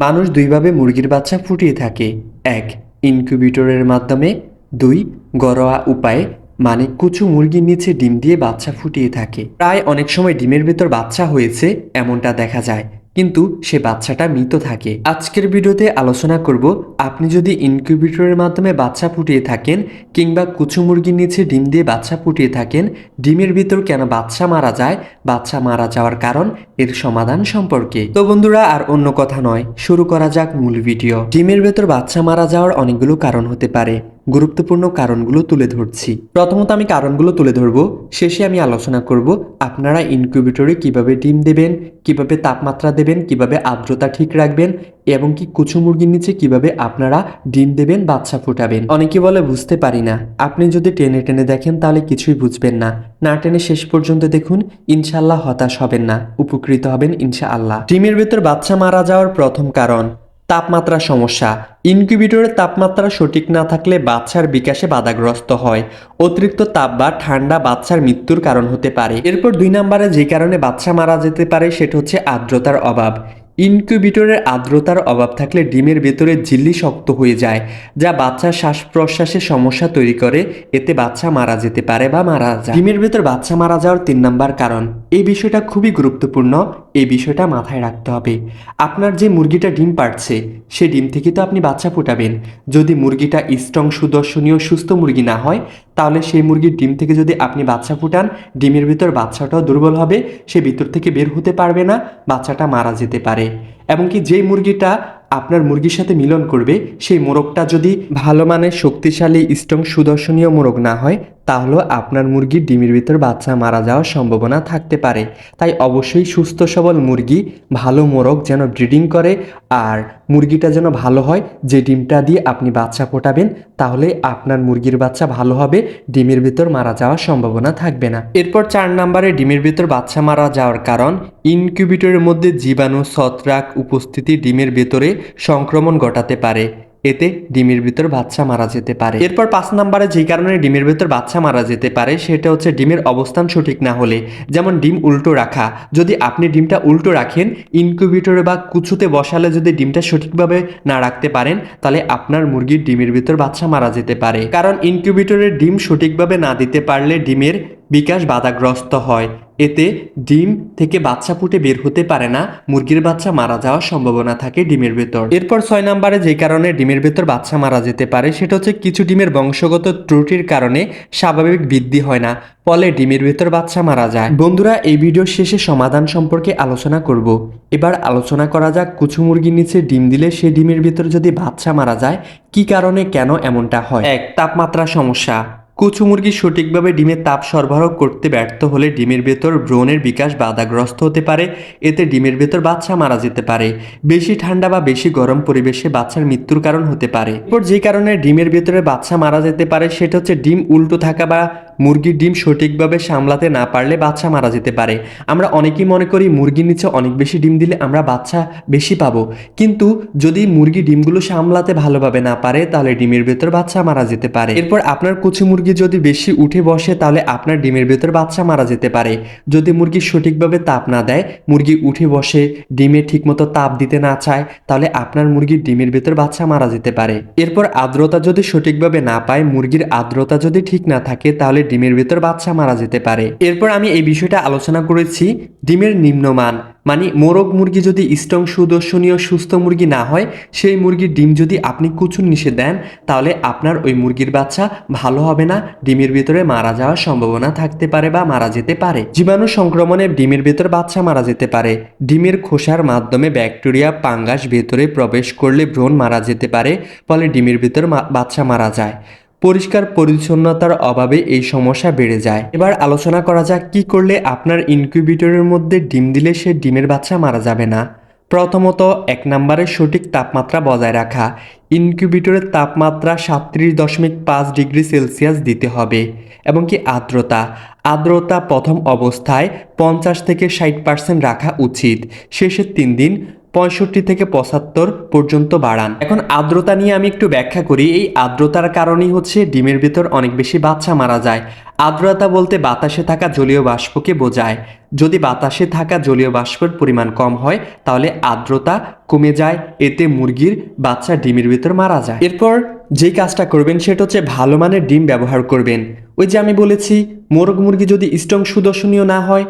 মানুষ দুইভাবে মুরগির বাচ্চা ফুটিয়ে থাকে। এক, ইনকিউবেটরের মাধ্যমে। দুই, ঘরোয়া উপায়ে মানে কুচু মুরগির নিচে ডিম দিয়ে বাচ্চা ফুটিয়ে থাকে। প্রায় অনেক সময় ডিমের ভেতর বাচ্চা হয়েছে, এমনটা দেখা যায়। কিন্তু সে বাচ্চাটা মৃত থাকে। আজকের ভিডিওতে আলোচনা করব, আপনি যদি ইনকিউবেটরের মাধ্যমে বাচ্চা ফুটিয়ে থাকেন কিংবা কুচু মুরগির নিচে ডিম দিয়ে বাচ্চা ফুটিয়ে থাকেন, ডিমের ভিতর কেন বাচ্চা মারা যায়, বাচ্চা মারা যাওয়ার কারণ, এর সমাধান সম্পর্কে। তো বন্ধুরা, আর অন্য কথা নয়, শুরু করা যাক মূল ভিডিও। ডিমের ভেতর বাচ্চা মারা যাওয়ার অনেকগুলো কারণ হতে পারে। গুরুত্বপূর্ণ কারণগুলো তুলে ধরছি। প্রথমত আমি কারণগুলো তুলে ধরবো, শেষে আমি আলোচনা করব আপনারা ইনকিউবেটরে কীভাবে ডিম দেবেন, কীভাবে তাপমাত্রা দেবেন, কীভাবে আর্দ্রতা ঠিক রাখবেন এবং কি কুচু মুরগির নিচে কীভাবে আপনারা ডিম দেবেন, বাচ্চা ফুটাবেন। অনেকে বলে, বুঝতে পারি না। আপনি যদি টেনে টেনে দেখেন, তাহলে কিছুই বুঝবেন না। না টেনে শেষ পর্যন্ত দেখুন ইনশাল্লাহ হতাশ হবেন না, উপকৃত হবেন ইনশাআল্লাহ। ডিমের ভেতর বাচ্চা মারা যাওয়ার প্রথম কারণ তাপমাত্রা সমস্যা। ইনকিউবেটরের তাপমাত্রা সঠিক না থাকলে বাচ্চার বিকাশে বাধাগ্রস্ত হয়। অতিরিক্ত তাপ বা ঠান্ডা বাচ্চার মৃত্যুর কারণ হতে পারে। এরপর দুই নম্বরে যে কারণে বাচ্চা মারা যেতে পারে, সেটা হচ্ছে আর্দ্রতার অভাব। ইনকিউবেটরের আর্দ্রতার অভাব থাকলে ডিমের ভেতরে ঝিল্লি শক্ত হয়ে যায়, যা বাচ্চার শ্বাস প্রশ্বাসে সমস্যা তৈরি করে। এতে বাচ্চা মারা যেতে পারে বা মারা যায়। ডিমের ভেতর বাচ্চা মারা যাওয়ার তিন নম্বর কারণ। এই বিষয়টা খুবই গুরুত্বপূর্ণ, এই বিষয়টা মাথায় রাখতে হবে। আপনার যে মুরগিটা ডিম পাড়ছে, সে ডিম থেকে তো আপনি বাচ্চা ফোটাবেন। যদি মুরগিটা স্ট্রং সুদর্শনীয়, সুস্থ মুরগি না হয়, তাহলে সেই মুরগির ডিম থেকে যদি আপনি বাচ্চা ফুটান, ডিমের ভিতর বাচ্চাটাও দুর্বল হবে, সে ভিতর থেকে বের হতে পারবে না, বাচ্চাটা মারা যেতে পারে। এমনকি যেই মুরগিটা আপনার মুরগির সাথে মিলন করবে, সেই মোরগটা যদি ভালো মানের, শক্তিশালী স্ট্রং সুদর্শনীয় মোরগ না হয় তাহলে আপনার মুরগির ডিমের ভিতর বাচ্চা মারা যাওয়ার সম্ভাবনা থাকতে পারে। তাই অবশ্যই সুস্থ সবল মুরগি, ভালো মোরগ যেন ব্রিডিং করে আর মুরগিটা যেন ভালো হয়, যে ডিমটা দিয়ে আপনি বাচ্চা ফোটাবেন, তাহলে আপনার মুরগির বাচ্চা ভালো হবে, ডিমের ভিতর মারা যাওয়ার সম্ভাবনা থাকবে না। এরপর চার নম্বরে ডিমের ভিতর বাচ্চা মারা যাওয়ার কারণ, ইনকিউবেটরের মধ্যে জীবাণু ছত্রাক উপস্থিতি ডিমের ভেতরে সংক্রমণ ঘটাতে পারে। এতে ডিমের ভিতর বাচ্চা মারা যেতে পারে। এরপর পাঁচ নম্বরে যে কারণে ডিমের ভিতর বাচ্চা মারা যেতে পারে, সেটা হচ্ছে ডিমের অবস্থান সঠিক না হলে। যেমন ডিম উল্টো রাখা। যদি আপনি ডিমটা উল্টো রাখেন, ইনকিউবেটরে বা কুচুতে বসালে যদি ডিমটা সঠিকভাবে না রাখতে পারেন, তাহলে আপনার মুরগির ডিমের ভিতর বাচ্চা মারা যেতে পারে। কারণ ইনকিউবেটরের ডিম সঠিকভাবে না দিতে পারলে ডিমের বিকাশ বাধাগ্রস্ত হয়। এতে ডিম থেকে বাচ্চা ফুটে বের হতে পারে না, মুরগির বাচ্চা মারা যাওয়ার সম্ভাবনা থাকে ডিমের ভেতর। এরপর ছয় নম্বরে যে কারণে ডিমের ভেতর বাচ্চা মারা যেতে পারে, সেটা হচ্ছে কিছু ডিমের বংশগত ত্রুটির কারণে স্বাভাবিক বৃদ্ধি হয় না, ফলে ডিমের ভেতর বাচ্চা মারা যায়। বন্ধুরা, এই ভিডিওর শেষে সমাধান সম্পর্কে আলোচনা করব। এবার আলোচনা করা যাক কুচু মুরগির নিচে ডিম দিলে সে ডিমের ভেতর যদি বাচ্চা মারা যায়, কি কারণে কেন এমনটা হয়? এক, তাপমাত্রা সমস্যা। কুচু মুরগি সঠিকভাবে ডিমের তাপ সরবরাহ করতে ব্যর্থ হলে ডিমের ভেতর ব্রণের বিকাশ বাধাগ্রস্ত হতে পারে। এতে ডিমের ভেতর বাচ্চা মারা যেতে পারে। বেশি ঠান্ডা বা বেশি গরম পরিবেশে বাচ্চার মৃত্যুর কারণ হতে পারে। এরপর যে কারণে ডিমের ভেতরে বাচ্চা মারা যেতে পারে, সেটা হচ্ছে ডিম উল্টো থাকা বা মুরগির ডিম সঠিকভাবে সামলাতে না পারলে বাচ্চা মারা যেতে পারে। আমরা অনেকেই মনে করি মুরগির নিচে অনেক বেশি ডিম দিলে আমরা বাচ্চা বেশি পাবো। কিন্তু যদি মুরগি ডিমগুলো সামলাতে ভালোভাবে না পারে, তাহলে ডিমের ভেতর বাচ্চা মারা যেতে পারে। এরপর আপনার কুচি মুরগি যদি বেশি উঠে বসে, তাহলে আপনার ডিমের ভেতর বাচ্চা মারা যেতে পারে। যদি মুরগি সঠিকভাবে তাপ না দেয়, মুরগি উঠে বসে, ডিমে ঠিকমতো তাপ দিতে না চায়, তাহলে আপনার মুরগির ডিমের ভেতর বাচ্চা মারা যেতে পারে। এরপর আর্দ্রতা যদি সঠিকভাবে না পায়, মুরগির আর্দ্রতা যদি ঠিক না থাকে, তাহলে ডিমের ভেতর বাচ্চা মারা যেতে পারে। এরপর আমি এই বিষয়টা আলোচনা করেছি ডিমের নিম্নমান মানে মোরগ মুরগি যদি স্ট্রং, সুদর্শনীয়, সুস্থ মুরগি না হয়, সেই মুরগির ডিম যদি আপনি কুচুর নিষে দেন, তাহলে আপনার ওই মুরগির বাচ্চা ভালো হবে না, ডিমের ভিতরে মারা যাওয়ার সম্ভাবনা থাকতে পারে বা মারা যেতে পারে। জীবাণু সংক্রমণে ডিমের ভেতর বাচ্চা মারা যেতে পারে। ডিমের খোসার মাধ্যমে ব্যাকটেরিয়া পাঙ্গাস ভেতরে প্রবেশ করলে ভ্রূণ মারা যেতে পারে, ফলে ডিমের ভেতর বাচ্চা মারা যায়। পরিষ্কার পরিচ্ছন্নতার অভাবে এই সমস্যা বেড়ে যায়। এবার আলোচনা করা যাক কি করলে আপনার ইনকিউবেটরের মধ্যে ডিম দিলে সে ডিমের বাচ্চা মারা যাবে না। প্রথমত, এক নম্বরে সঠিক তাপমাত্রা বজায় রাখা। ইনকিউবেটরের তাপমাত্রা সাতত্রিশ দশমিক পাঁচ ডিগ্রি সেলসিয়াস দিতে হবে এবং কি আর্দ্রতা। আর্দ্রতা প্রথম অবস্থায় পঞ্চাশ থেকে ষাট পার্সেন্ট রাখা উচিত। শেষের তিন দিন পঁয়ষট্টি থেকে পঁচাত্তর পর্যন্ত বাড়ান। এখন আর্দ্রতা নিয়ে আমি একটু ব্যাখ্যা করি। এই আর্দ্রতার কারণেই হচ্ছে ডিমের ভিতর অনেক বেশি বাচ্চা মারা যায়। আর্দ্রতা বলতে বাতাসে থাকা জলীয় বাষ্পকে বোঝায়। যদি বাতাসে থাকা জলীয় বাষ্পের পরিমাণ কম হয়, তাহলে আর্দ্রতা কমে যায়, এতে মুরগির বাচ্চা ডিমের ভিতর মারা যায়। এরপর যেই কাজটা করবেন, সেটা হচ্ছে ভালো মানের ডিম ব্যবহার করবেন। ওই যে আমি বলেছি, মোরগ মুরগি যদি স্ট্রং সুদর্শনীয় না হয়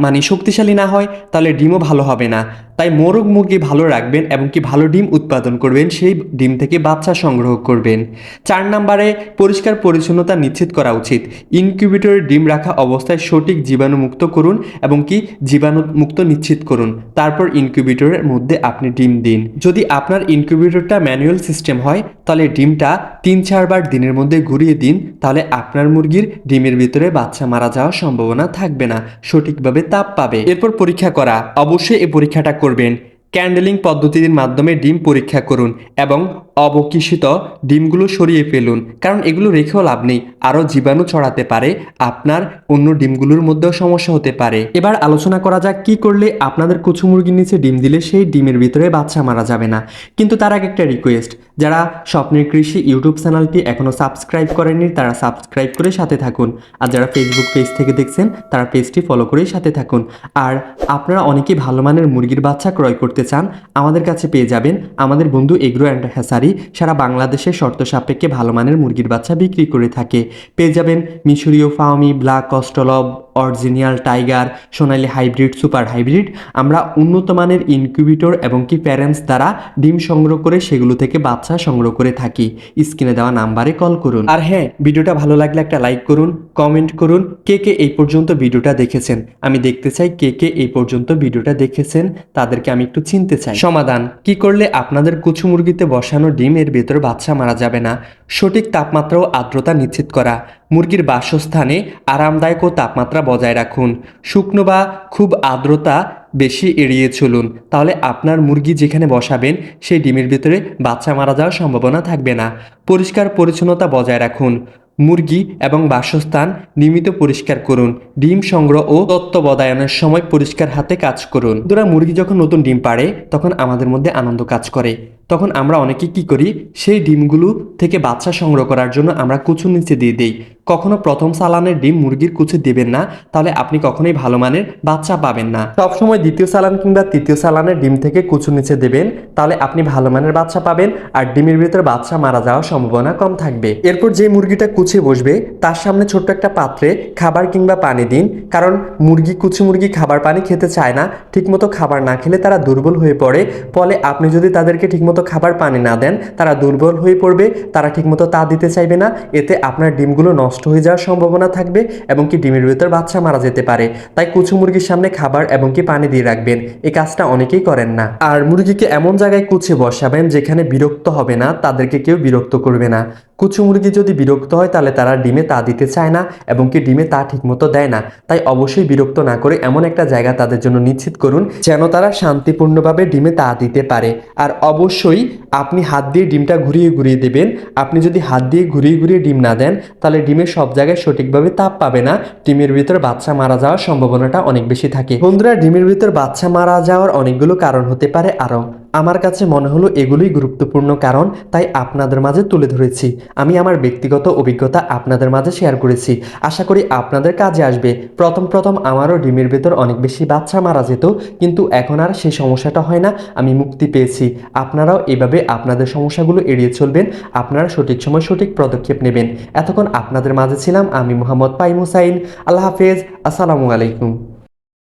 মানে শক্তিশালী না হয়, তাহলে ডিমও ভালো হবে না। তাই মোরগ মুরগি ভালো রাখবেন এবং কি ভালো ডিম উৎপাদন করবেন, সেই ডিম থেকে বাচ্চা সংগ্রহ করবেন। চার নম্বরে, পরিষ্কার পরিচ্ছন্নতা নিশ্চিত করা উচিত। ইনকিউবেটরে ডিম রাখা অবস্থায় সঠিক জীবাণুমুক্ত করুন এবং কি জীবাণুমুক্ত নিশ্চিত করুন। তারপর ইনকিউবেটরের মধ্যে আপনি ডিম দিন। যদি আপনার ইনকিউবেটরটা ম্যানুয়াল সিস্টেম হয়, তাহলে ডিমটা তিন চারবার দিনের মধ্যে ঘুরিয়ে দিন, তাহলে আপনার মুরগির ডিমের ভিতরে বাচ্চা মারা যাওয়ার সম্ভাবনা থাকবে না, সঠিকভাবে তাপ পাবে। এরপর পরীক্ষা করা। অবশ্যই এই পরীক্ষাটা করবেন ক্যান্ডেলিং পদ্ধতির মাধ্যমে ডিম পরীক্ষা করুন এবং অবকিষিত ডিমগুলো সরিয়ে ফেলুন, কারণ এগুলো রেখেও লাভ নেই। আরও জীবাণু ছড়াতে পারে, আপনার অন্য ডিমগুলোর মধ্যেও সমস্যা হতে পারে। এবার আলোচনা করা যাক কি করলে আপনাদের কুচু মুরগির নিচে ডিম দিলে সেই ডিমের ভিতরে বাচ্চা মারা যাবে না। কিন্তু তার আগে একটা রিকোয়েস্ট যারা স্বপ্নের কৃষি ইউটিউব চ্যানেলটি এখনও সাবস্ক্রাইব করেননি, তারা সাবস্ক্রাইব করে সাথে থাকুন। আর যারা ফেসবুক পেজ থেকে দেখছেন, তারা পেজটি ফলো করে সাথে থাকুন। আর আপনারা অনেকেই ভালো মানের মুরগির বাচ্চা ক্রয় করতে চান, আমাদের কাছে পেয়ে যাবেন আমাদের বন্ধু এগ্রো অ্যান্ড হ্যাসারি সারা বাংলাদেশে শর্ত সাপেক্ষে ভালো মানের মুরগির বাচ্চা বিক্রি করে থাকে। পেয়ে যাবেন মিশরীয় ফাওমি, ব্ল্যাক কস্টলব অরিজিনাল টাইগার, সোনালি হাইব্রিড, সুপার হাইব্রিড। আমরা উন্নত মানের ইনকিউবেটর এবং কি প্যারেন্টস দ্বারা ডিম সংগ্রহ করে সেগুলো থেকে বাচ্চা সংগ্রহ করে থাকি। স্ক্রিনে দেওয়া নাম্বারে কল করুন। আর হ্যাঁ ভিডিওটা ভালো লাগলে একটা লাইক করুন, কমেন্ট করুন, কে কে এই পর্যন্ত ভিডিওটা দেখেছেন। আমি দেখতে চাই কে কে এই পর্যন্ত ভিডিওটা দেখেছেন, তাদেরকে আমি একটু চিনতে চাই। সমাধান, কি করলে আপনাদের কুচু মুরগিতে বসানো ডিম এর ভেতর বাচ্চা মারা যাবে না? সঠিক তাপমাত্রা ও আর্দ্রতা নিশ্চিত করা। মুরগির বাসস্থানে আরামদায়ক ও তাপমাত্রা বজায় রাখুন। শুকনো বা খুব আর্দ্রতা বেশি এড়িয়ে চলুন। তাহলে আপনার মুরগি যেখানে বসাবেন, সেই ডিমের ভিতরে বাচ্চা মারা যাওয়ার সম্ভাবনা থাকবে না। পরিষ্কার পরিচ্ছন্নতা বজায় রাখুন। মুরগি এবং বাসস্থান নিয়মিত পরিষ্কার করুন। ডিম সংগ্রহ ও তত্ত্বাবধায়নের সময় পরিষ্কার হাতে কাজ করুন। দুরা মুরগি যখন নতুন ডিম পাড়ে, তখন আমাদের মধ্যে আনন্দ কাজ করে। তখন আমরা অনেকে কি করি? সেই ডিমগুলো থেকে বাচ্চা সংগ্রহ করার জন্য আমরা কুচুর নিচে দিয়ে দিই। কখনো প্রথম সালানের ডিম মুরগির কুচে দেবেন না, তাহলে আপনি কখনোই ভালো মানের বাচ্চা পাবেন না। সবসময় দ্বিতীয় সালান কিংবা তৃতীয় সালানের ডিম থেকে কুচু নিচে দেবেন, তাহলে আপনি ভালো মানের বাচ্চা পাবেন আর ডিমের ভিতরে বাচ্চা মারা যাওয়ার সম্ভাবনা কম থাকবে। এরপর যে মুরগিটা কুচে বসবে, তার সামনে ছোট্ট একটা পাত্রে খাবার কিংবা পানি দিন, কারণ মুরগি কুচি মুরগি খাবার পানি খেতে চায় না, ঠিকমতো খাবার না খেলে তারা দুর্বল হয়ে পড়ে। ফলে আপনি যদি তাদেরকে ঠিকমতো খাবার পানি না দেন, তারা দুর্বল হয়ে পড়বে, তারা ঠিকমতো তা দিতে চাইবে না, এতে আপনার ডিমগুলো নষ্ট হয়ে যাওয়ার সম্ভাবনা থাকবে এবং কি ডিমের ভেতর বাচ্চা মারা যেতে পারে। তাই কুচু মুরগির সামনে খাবার এবং কি পানি দিয়ে রাখবেন, এই কাজটা অনেকেই করেন না। আর মুরগিকে এমন জায়গায় কুচে বসাবেন যেখানে বিরক্ত হবে না, তাদেরকে কেউ বিরক্ত করবে না। কুচু মুরগি যদি বিরক্ত হয়, তাহলে তারা ডিমে তা দিতে চায় না এবং কি ডিমে তা ঠিকমতো দেয় না। তাই অবশ্যই বিরক্ত না করে এমন একটা জায়গা তাদের জন্য নিশ্চিত করুন, যেন তারা শান্তিপূর্ণভাবে ডিমে তা দিতে পারে। আর অবশ্যই আপনি হাত দিয়ে ডিমটা ঘুরিয়ে ঘুরিয়ে দেবেন। আপনি যদি হাত দিয়ে ঘুরিয়ে ঘুরিয়ে ডিম না দেন, তাহলে ডিমের সব জায়গায় সঠিকভাবে তাপ পাবে না। ডিমের ভিতর বাচ্চা মারা যাওয়ার সম্ভাবনাটা অনেক বেশি থাকে। বন্ধুরা, ডিমের ভিতর বাচ্চা মারা যাওয়ার অনেকগুলো কারণ হতে পারে আরও। আমার কাছে মনে হলো এগুলোই গুরুত্বপূর্ণ কারণ তাই আপনাদের মাঝে তুলে ধরেছি। আমি আমার ব্যক্তিগত অভিজ্ঞতা আপনাদের মাঝে শেয়ার করেছি। আশা করি আপনাদের কাজে আসবে। প্রথম প্রথম আমারও ডিমের ভেতর অনেক বেশি বাচ্চা মারা যেত, কিন্তু এখন আর সেই সমস্যাটা হয় না, আমি মুক্তি পেয়েছি। আপনারাও এভাবে আপনাদের সমস্যাগুলো এড়িয়ে চলবেন, আপনারা সঠিক সময় সঠিক পদক্ষেপ নেবেন। এতক্ষণ আপনাদের মাঝে ছিলাম আমি মোহাম্মদ পাইমুসাইন আল্লাহ হাফেজ, আসসালামু আলাইকুম।